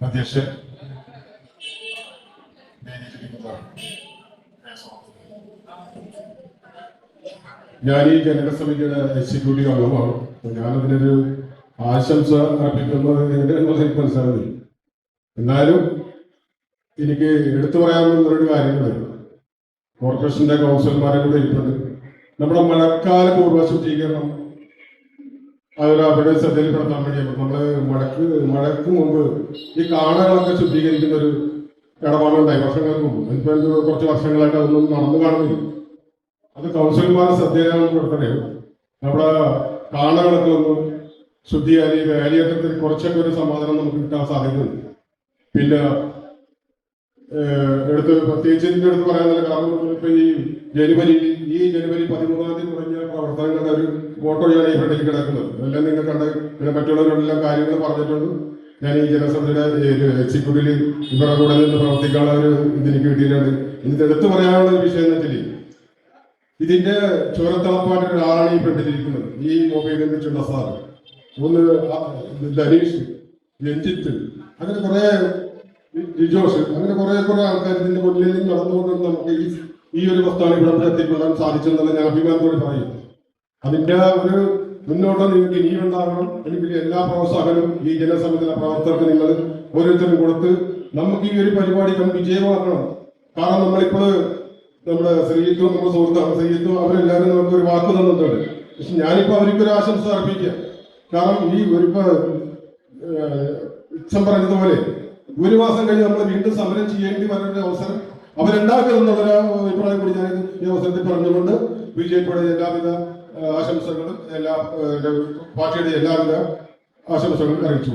അധ്യക്ഷൻ ഞാൻ ഈ ജനകസമിതിയുടെ എക്സിക്യൂട്ടീവ് അംഗമാണ് അപ്പൊ ഞാനതിനൊരു ആശംസ അർപ്പിക്കുന്നത് എങ്ങനെയാണെന്ന് എനിക്ക് മനസ്സിലാകുന്നില്ല എന്നാലും എനിക്ക് എടുത്തു പറയാവുന്ന ഒരു കാര്യങ്ങൾ കോർപ്പറേഷന്റെ കൗൺസിലർമാരെ കൂടെ ഇരിപ്പുണ്ട്. നമ്മുടെ മഴക്കാല പൂർവ ശുചീകരണം അവരുടെ ശ്രദ്ധയിൽപ്പെടുത്താൻ വേണ്ടി നമ്മൾ മഴക്ക് മഴക്ക് മുമ്പ് ഈ കാടകളൊക്കെ ശുദ്ധീകരിക്കുന്ന ഒരു ഇടപാടുണ്ടായി വർഷങ്ങൾക്ക് മുമ്പ്. ഇപ്പൊ കുറച്ച് വർഷങ്ങളായിട്ട് അതൊന്നും നടന്നു കാണുന്നില്ല. അത് കൗൺസിലർമാരെ ശ്രദ്ധയിൽപ്പെടുത്തണേ നമ്മുടെ കാടകളൊക്കെ ഒന്ന് ശുദ്ധിയായി വേലിയേറ്റത്തിൽ കുറച്ചൊക്കെ ഒരു സമാധാനം നമുക്ക് കിട്ടാൻ സാധ്യതയുണ്ട്. പിന്നെ എടുത്ത് പ്രത്യേകിച്ച് ഇതിന്റെ അടുത്ത് പറയാനുള്ള കാരണം ഇപ്പൊ ഈ ജനുവരി ഈ ജനുവരി പതിമൂന്നാം തീയതി തുടങ്ങിയ പ്രവർത്തനങ്ങളുടെ ഒരു ഫോട്ടോയാണ് ഈ ഫ്രണ്ടിൽ കിടക്കുന്നത്. അതെല്ലാം നിങ്ങൾ കണ്ട പിന്നെ മറ്റുള്ളവരോടെല്ലാം കാര്യങ്ങൾ പറഞ്ഞിട്ടുണ്ട്. ഞാൻ ഈ ജനസഭയുടെ എക്സിക്യൂട്ടീവിൽ ഇവരുടെ കൂടെ നിന്ന് പ്രവർത്തിക്കാനുള്ള ഒരു ഇതിന് കിട്ടിയിട്ടുണ്ട്. ഇത് എടുത്തു പറയാനുള്ള ഒരു വിഷയം എന്ന് വെച്ചാൽ ഇതിന്റെ ചുരത്തളപ്പായിട്ട് ഒരാളാണ് ഈ ഫ്രണ്ടിലിരിക്കുന്നത് ഈ മൊബൈലിൽ വെച്ചുള്ള സാർ ഒന്ന് ധനീഷ് രഞ്ജിത്ത് അങ്ങനെ കുറെ ജിജോഷ് അങ്ങനെ കുറെ കുറെ ആൾക്കാർ ഇതിന്റെ മുന്നിലേക്ക് നടന്നുകൊണ്ട് നമുക്ക് ഈ ഈ ഒരു പ്രസ്ഥാനം ഇവിടെ എത്തിക്കൊള്ളാൻ സാധിച്ചെന്നുള്ള ഞാൻ അഭിമാനത്തോടെ പറയും. അതിന്റെ ഒരു മുന്നോട്ട് നിങ്ങൾക്ക് ഇനിയും ഉണ്ടാകണം. എനിക്ക് എല്ലാ പ്രോത്സാഹനവും ഈ ജനസമിതി പ്രവർത്തകർക്ക് നിങ്ങൾ ഓരോരുത്തരും കൊടുത്ത് നമുക്ക് ഈ ഒരു പരിപാടി നമുക്ക് വിജയമാക്കണം കാരണം നമ്മളിപ്പോൾ നമ്മുടെ ശ്രീജിത്തും നമ്മുടെ സുഹൃത്താണ്. ശ്രീജിത്തും അവരെല്ലാവരും നമുക്ക് ഒരു വാക്ക് തന്നിട്ടുണ്ട്. പക്ഷെ ഞാനിപ്പോ അവർക്കൊരു ആശംസ അർപ്പിക്കാം. കാരണം ഈ ഒരു ഇച്ഛം പറഞ്ഞതുപോലെ ഒരു മാസം കഴിഞ്ഞ് നമ്മൾ വീണ്ടും സമരം ചെയ്യേണ്ടി വരുന്ന അവസരം അവരുണ്ടാക്കുമെന്നുള്ള അഭിപ്രായം കൂടി ഞാൻ ഈ അവസരത്തിൽ പറഞ്ഞുകൊണ്ട് ബി ജെ പിയുടെ എല്ലാവിധ ആശംസകളും എല്ലാ പാർട്ടിയുടെ എല്ലാവിധ ആശംസകളും അറിയിച്ചു.